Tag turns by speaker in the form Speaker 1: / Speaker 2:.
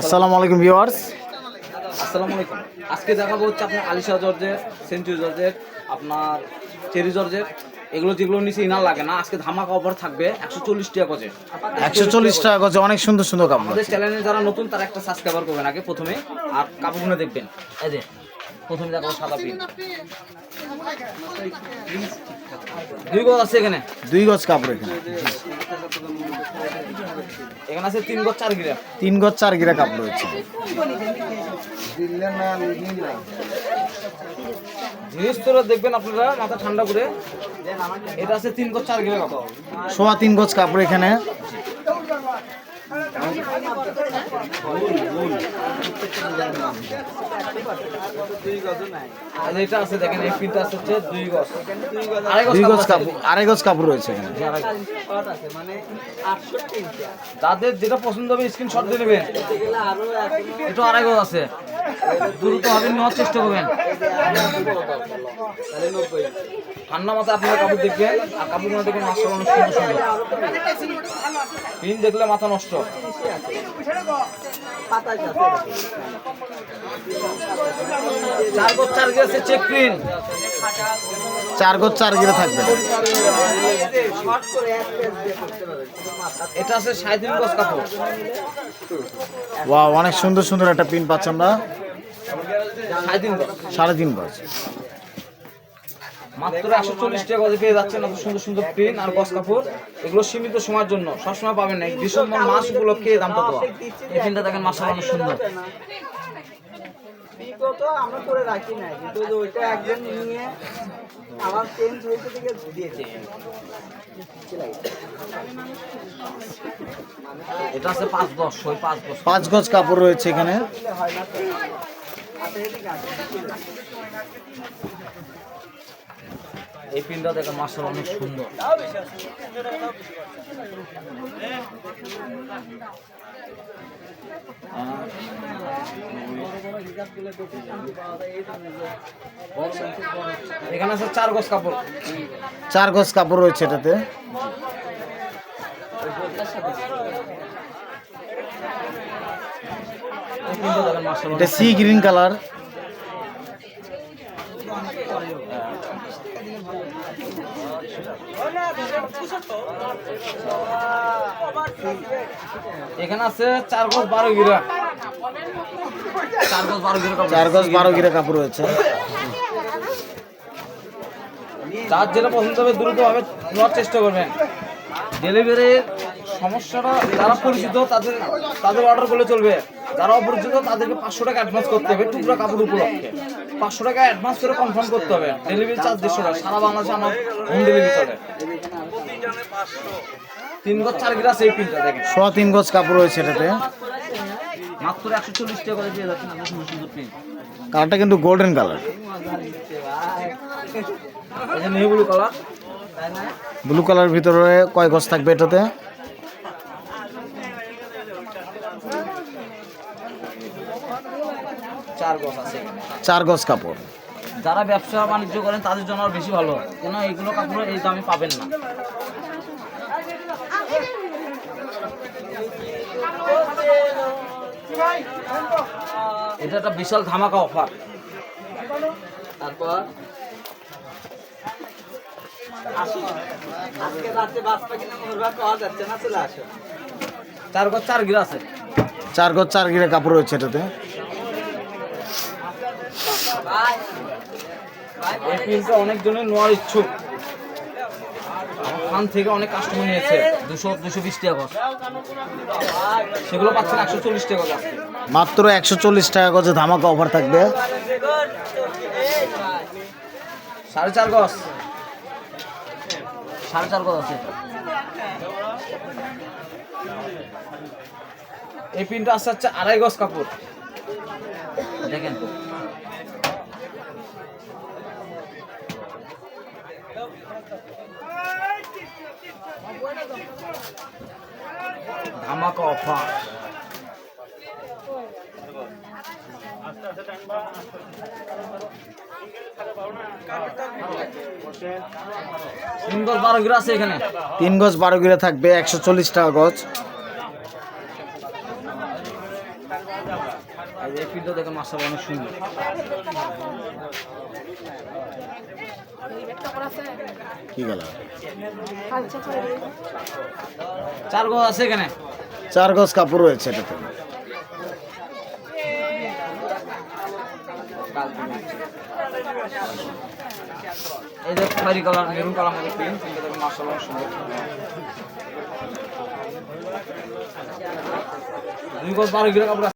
Speaker 1: আসসালামু আলাইকুম ভিউয়ার্স।
Speaker 2: আসসালামু আলাইকুম। আজকে দেখাবো হচ্ছে আপনার আলিশা জর্জের সেঞ্চুরি জর্জের আপনার চেরি জর্জের। এগুলো যেগুলো নিচে ইনার লাগে না আজকে ধামাকা অফার থাকবে একশো চল্লিশ টাকা গজে।
Speaker 1: একশো চল্লিশ টাকা গজে অনেক সুন্দর সুন্দর কাপড়।
Speaker 2: আমাদের চ্যানেলে যারা নতুন তারা একটা সাবস্ক্রাইবার করবেন আগে প্রথমে আর কাপড়গুলো দেখবেন। এই যে প্রথমে দেখাবো সাদা পিন দুই গজ আছে এখানে?
Speaker 1: দুই গজ কাপড় এখানে।
Speaker 2: এখানে আছে তিন গজ চার গিরা।
Speaker 1: তিন গজ চার গিরা কাপড় রয়েছে।
Speaker 2: জিনিস তো দেখবেন আপনারা মাথা ঠান্ডা করে। এটা আছে তিন গজ চার গিরা কাপড়।
Speaker 1: সোয়া তিন গজ কাপড় এখানে।
Speaker 2: আর এটা আছে দেখেন এই পিনটা হচ্ছে দুই গজ। আড়াই
Speaker 1: গজ কাপড় আড়াই গজ কাপড় রয়েছে এখানে।
Speaker 2: যাদের যেটা পছন্দ হবে স্ক্রিনশট দিয়ে নেবেন। এটা আড়াই গজ আছে। দ্রুত হবে নেওয়ার চেষ্টা করবেন। ঠান্ডা মাথায় আপনারা কাপড় দেখবেন আর কাপড়গুলো দেখবেন মাস্টার অনেক সুন্দর সুন্দর। পিন দেখলে মাথা নষ্ট। চার গেছে চেক পিন
Speaker 1: চার থাকবে
Speaker 2: এটা আছে সাড়ে তিন গজ কাপড়।
Speaker 1: ওয়া অনেক সুন্দর সুন্দর একটা পিন পাচ্ছি আমরা।
Speaker 2: সাড়ে তিন গজ।
Speaker 1: সাড়ে তিন গজ।
Speaker 2: মাত্র একশো চল্লিশ টাকা গজে পেয়ে যাচ্ছেন এত সুন্দর সুন্দর প্রিন্ট আর গস কাপড়। এগুলো সীমিত সময়ের জন্য সবসময় পাবেন না। ডিসেম্বর মাস উপলক্ষে দামটা দেওয়া। এই প্রিন্টটা দেখেন মাসা অনেক সুন্দর।
Speaker 3: বিগত আমরা করে রাখি নাই কিন্তু ওইটা একজন নিয়ে আবার চেঞ্জ হয়েছে থেকে দিয়েছে
Speaker 2: এটা আছে পাঁচ দশ ওই পাঁচ দশ
Speaker 1: পাঁচ গজ কাপড় রয়েছে এখানে।
Speaker 3: হয় না
Speaker 2: এই প্রিন্টটা দেখেন মাসা অনেক সুন্দর। এখানে আছে চার গজ কাপড়।
Speaker 1: চার গজ কাপড় রয়েছে এটাতে। এটা সি গ্রিন কালার
Speaker 2: এখানে আছে চার গজ বারো গিরা। চার গজ বারো গিরা কাপড়।
Speaker 1: চার গজ বারো গিরা কাপড় রয়েছে।
Speaker 2: যার যেটা পছন্দ হবে দ্রুতভাবে নেওয়ার চেষ্টা করবেন। ডেলিভারির সমস্যাটা যারা পরিচিত তাদের তাদের অর্ডার করলে চলবে। যারা অপরিচিত তাদেরকে পাঁচশো টাকা অ্যাডভান্স করতে হবে টুকরা কাপড় উপলক্ষে। পাঁচশো টাকা অ্যাডভান্স করে কনফার্ম করতে হবে। ডেলিভারি চার্জ দেড়শো টাকা সারা বাংলাদেশে আমার হোম ডেলিভারি চলে তিন গজ চার গ্লাস এই পিনটা দেখেন।
Speaker 1: সোয়া তিন গজ কাপড় রয়েছে এটাতে।
Speaker 2: মাত্র একশো চল্লিশ টাকা করে দিয়ে যাচ্ছেন আপনার সুন্দর সুন্দর পিন
Speaker 1: কালারটা কিন্তু golden colour
Speaker 2: blue colour
Speaker 1: blue colour ভিতরে কয় গজ থাকবে এটাতে?
Speaker 2: চার গজ আছে
Speaker 1: চার গজ কাপড়।
Speaker 2: যারা ব্যবসা বাণিজ্য করেন তাদের জন্য বেশি ভালো। কেন এইগুলো কাপড় এই দামে পাবেন না। এটা একটা বিশাল ধামাকা অফার
Speaker 3: তারপর? আজকে রাতে বাসটা কিনা মুরগা পাওয়া যাচ্ছে না চলে আসো।
Speaker 2: চার গজ চার গিরা আছে।
Speaker 1: চার গজ চার গিরা কাপড় রয়েছে এটাতে।
Speaker 2: এই পিনটা অনেক জনের নেওয়ার ইচ্ছুক। আমার থেকে অনেক কাস্টমার নিয়েছে। দুশো দুশো বিশ টাকা গজ। সেগুলো পাচ্ছেন একশো চল্লিশ টাকা গজ।
Speaker 1: মাত্র একশো চল্লিশ টাকা গজে ধামাকা অফার থাকবে।
Speaker 2: সাড়ে চার গজ। সাড়ে চার গজ আছে। এই পিনটা আসছে হচ্ছে আড়াই গজ কাপড়। দেখেন। ধামাকা অফার তিন গছ বারো গিরা আছে এখানে।
Speaker 1: তিন গজ বারো গিরা থাকবে একশো চল্লিশ টাকা গজ।
Speaker 2: এই পিঠটা দেখেন মাসাল্লাহ অনেক সুন্দর।
Speaker 1: কি গেল
Speaker 2: চার গজ আছে এখানে।
Speaker 1: চার গজ কাপড় রয়েছে এটাতে।
Speaker 2: এই যে খয়েরি কালার মেরুন কালার মধ্যে প্রিন্ট মাসাল্লাহ সুন্দর। দুই গজ বারো কিলো কাপড় আছে।